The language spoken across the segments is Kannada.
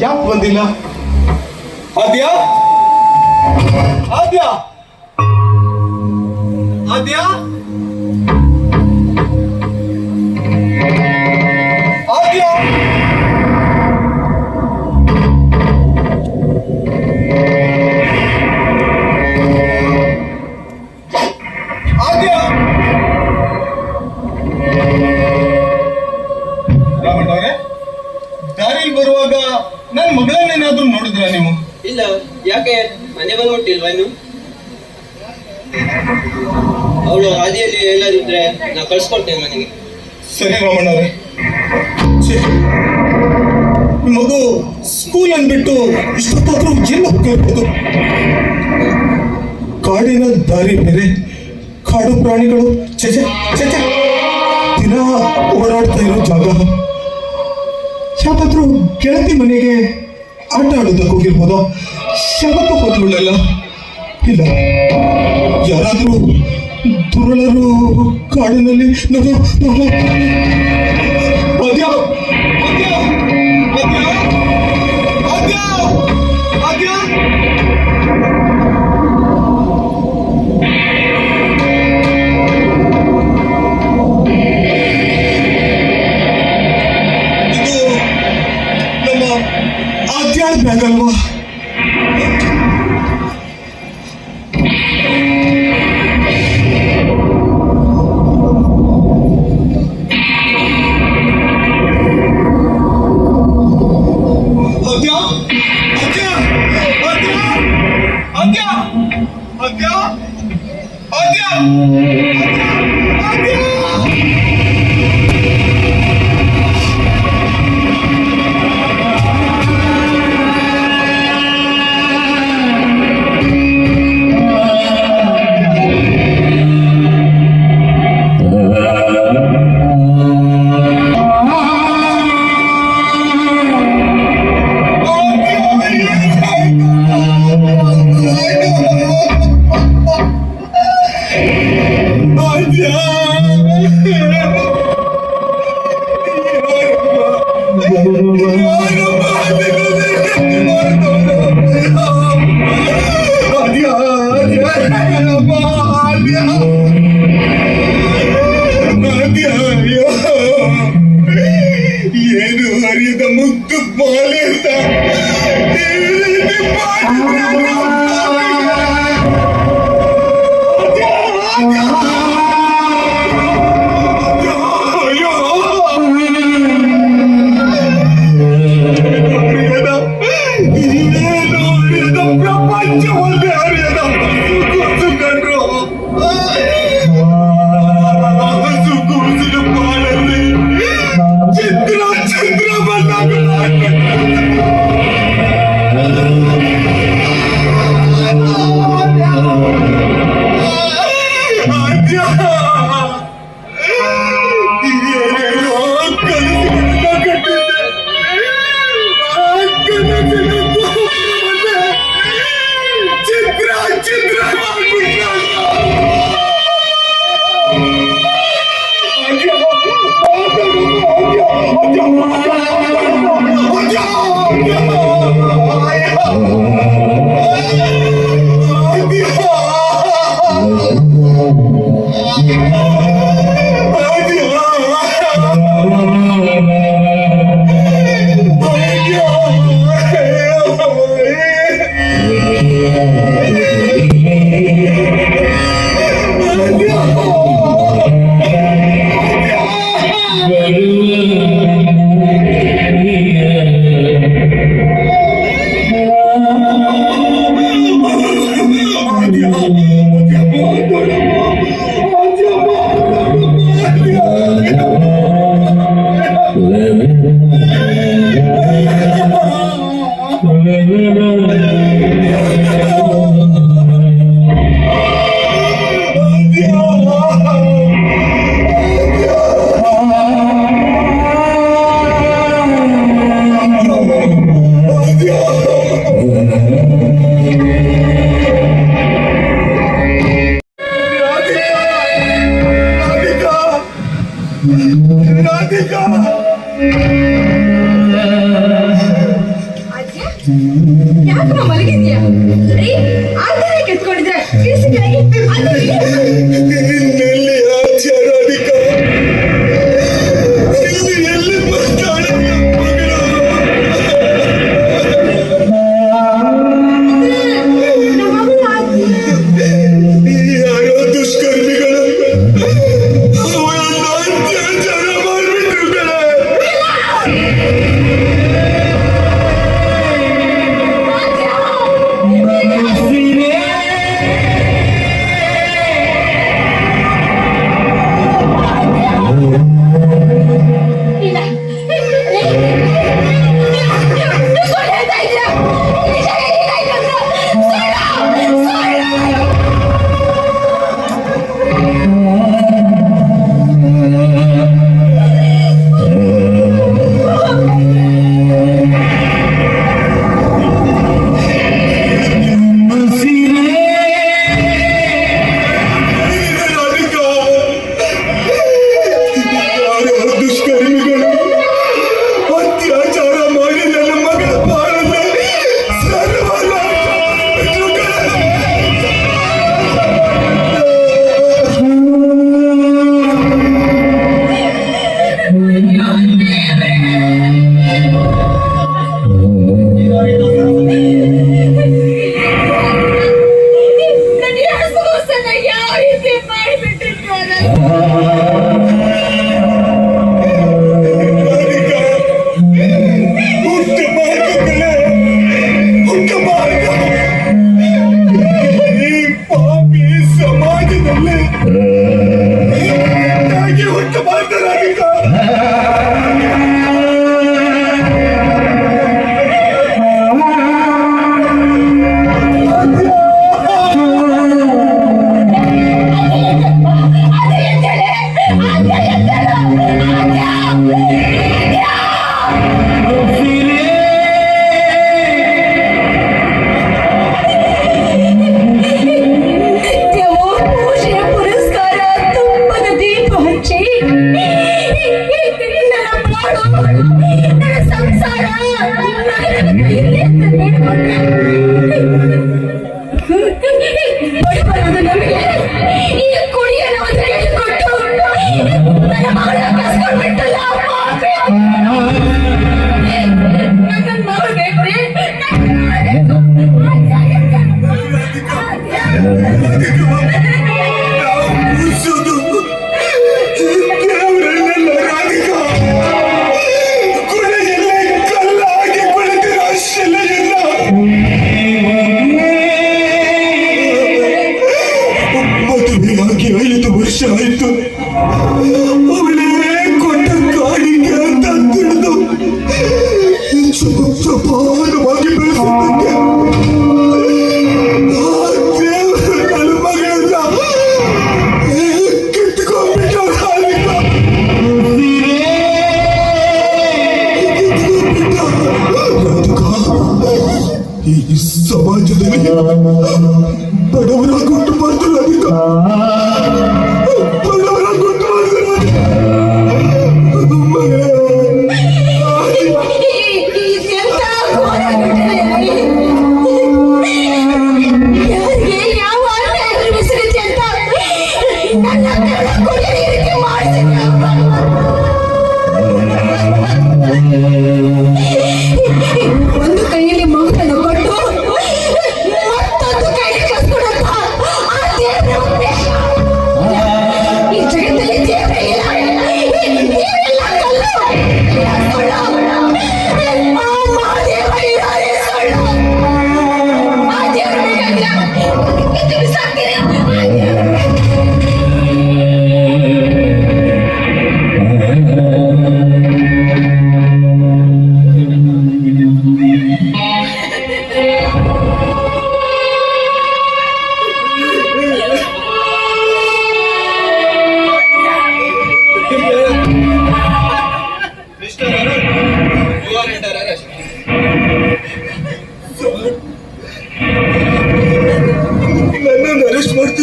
ಯಾಕೆ ಬಂದಿಲ್ಲ ಆದ್ಯ ಆದ್ಯ ಆದ್ಯ ಮುಟ್ಟಿಲ್ವಾ ಇನ್ನು? ಅವಳು ಹಾದಿಯಲ್ಲಿ ಎಲ್ಲದಿದ್ರೆ ನಾ ಕಳ್ಸ್ಕೊಡ್ತೇನೆ ಮನೆಗೆ. ಸರಿ ರಾಮಣ್ಣವ್ರೆ ಮಗು ಸ್ಕೂಲ್ ಅಂದ್ಬಿಟ್ಟು ಇಷ್ಟೊತ್ತಾದ್ರೂ ಎಲ್ಲ ಹೋಗಿರ್ಬೋದು ಕಾಡಿನ ದಾರಿ ಬೇರೆ ಕಾಡು ಪ್ರಾಣಿಗಳು ಚಚ ದಿನ ಓಡಾಡ್ತಾ ಇರೋ ಜಾಗ. ಯಾಕಾದ್ರೂ ಗೆಳತಿ ಮನೆಗೆ ಆಟ ಆಡೋದಕ್ಕೆ ಹೋಗಿರ್ಬೋದು ಯಾವತ್ತೂ ಹೋದ್ಗಳಲ್ಲ ಇಲ್ಲ ಯಾರಾದರೂ ದುರುಳರು ಕಾಡಿನಲ್ಲಿ ನಾನು ಈ ಸಮಾಜದಲ್ಲಿ ಬಡವರಾಗುಂಟು ಮಾಡ್ತಾರೆ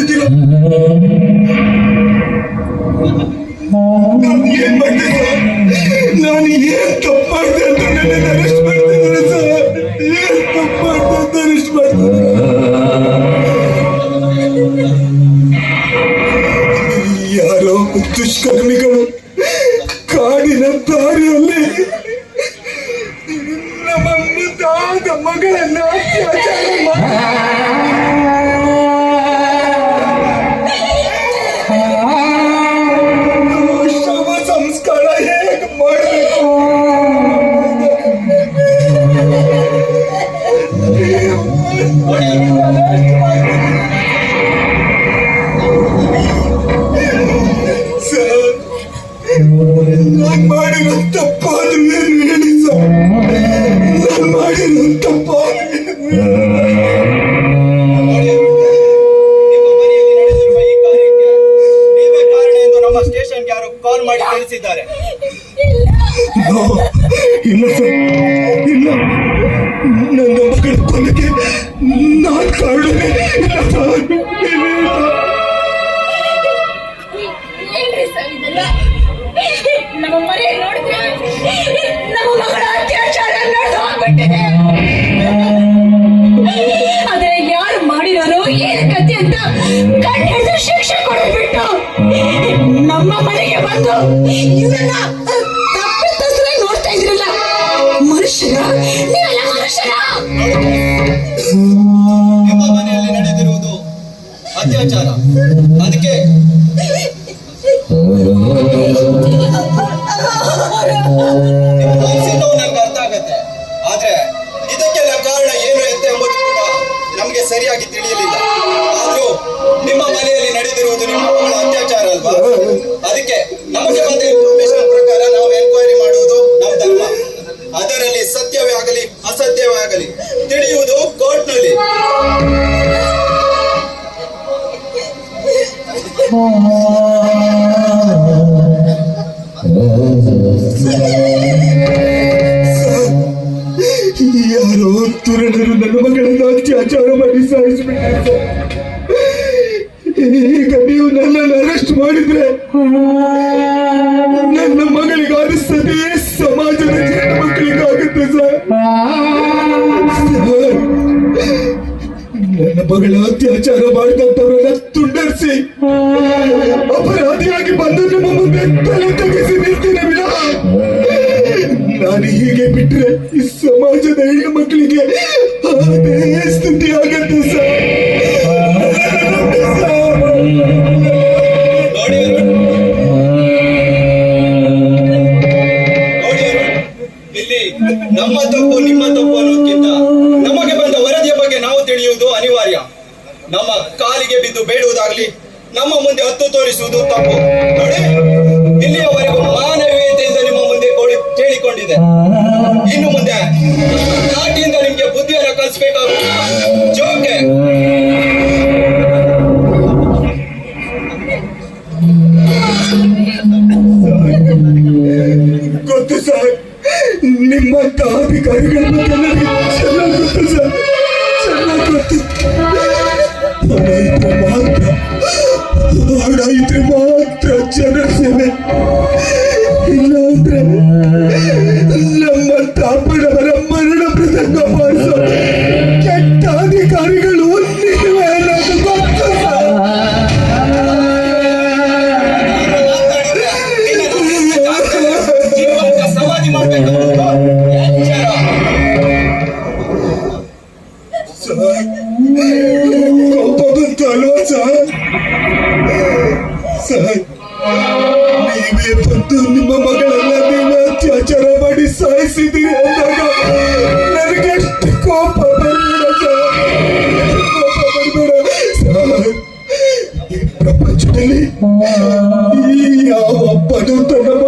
स्थिति ನಾನು ಏನ್ ಮಾಡಿದೆ ಸರ್ ನಾನು ಏನ್ ತಪ್ಪು ಮಾಡಿದೆ ಅಂತ ನನ್ನ ಅರೆಸ್ಟ್ ಮಾಡ್ತಿದ್ದಾರೆ ಸರ್ ಏನ್ ತಪ್ಪು ಮಾಡಿದೆ ಅಂತ ಅರೆಸ್ಟ್ ಮಾಡ್ತಿದ್ದಾರೆ ಯಾರೋ ದುಷ್ಕರ್ಮಿ ಸರಿಯಾಗಿ ತಿಳಿಯಲಿಲ್ಲ. ಮಗಳ ಅತ್ಯಾಚಾರ ಮಾಡ್ದಂತ ಕಾಲಿಗೆ ಬಿದ್ದು ಬೇಡುವುದಾಗ್ಲಿ ನಮ್ಮ ಮುಂದೆ ಹತ್ತು ತೋರಿಸುವುದು ತಪ್ಪು. ನೋಡಿ, ಇಲ್ಲಿಯವರೆಗೂ ಮಾನವೀಯತೆಯಿಂದ ನಿಮ್ಮ ಮುಂದೆ ಕೇಳಿಕೊಂಡಿದೆ. ಇನ್ನು ಮುಂದೆ ಕಾಟಿಯಿಂದ ನಿಮ್ಗೆ ಬುದ್ಧಿಯನ್ನು ಕಲಿಸಬೇಕಾಗುತ್ತೆ. ಜೋಕೆ. ಗೊತ್ತು ಸರ್, ನಿಮ್ಮಂತ ಅಧಿಕಾರಿಗಳನ್ನು ಕೆಲವೇ Yahweh, Padu Tanah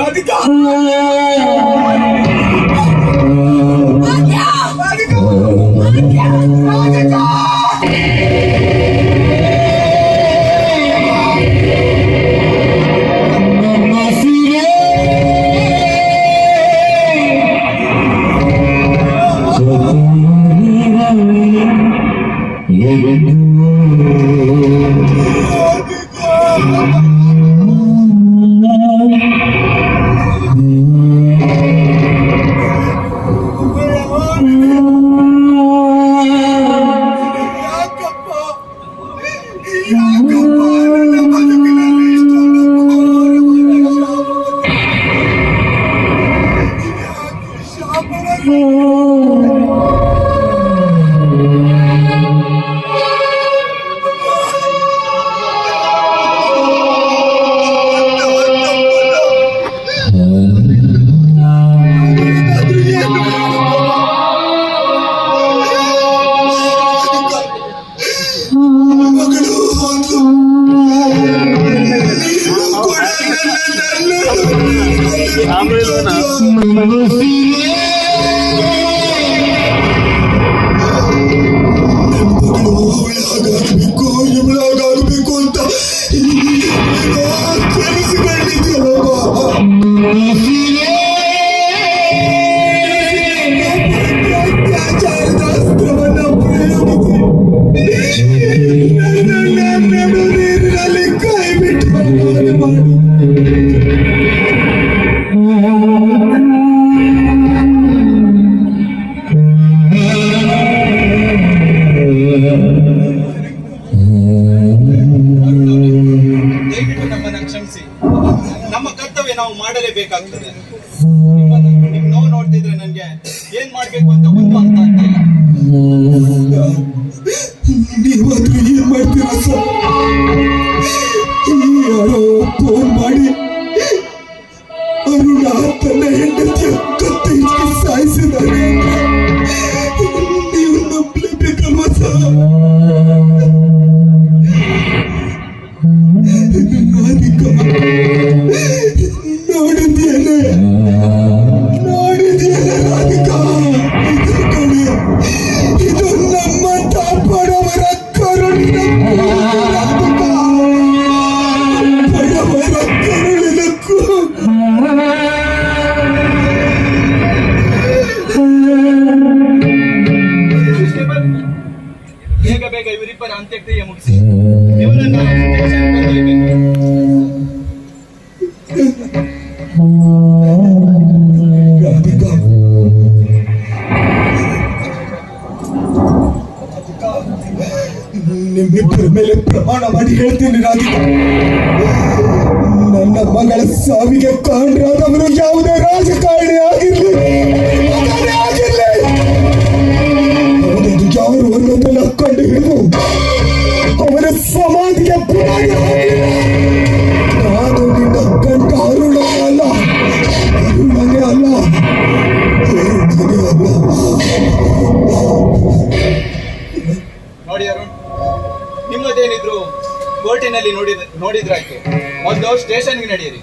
Radhika! Jacob. ಕ್ಷಮಿಸಿ ನಮ್ಮ ಕರ್ತವ್ಯ ನಾವು ಮಾಡಲೇಬೇಕಾಗ್ತದೆ. ನಿಮ್ ನೋವು ನೋಡ್ತಿದ್ರೆ ನನ್ಗೆ ಏನ್ ಮಾಡ್ಬೇಕು ಅಂತ ಒಂದು ಅಂತ ಆಗ್ತಾ ಇಲ್ಲ ನೋಡಿದ್ರಾಯ್ತು. ಒಂದು ಸ್ಟೇಷನ್ಗೆ ನಡೀರಿ.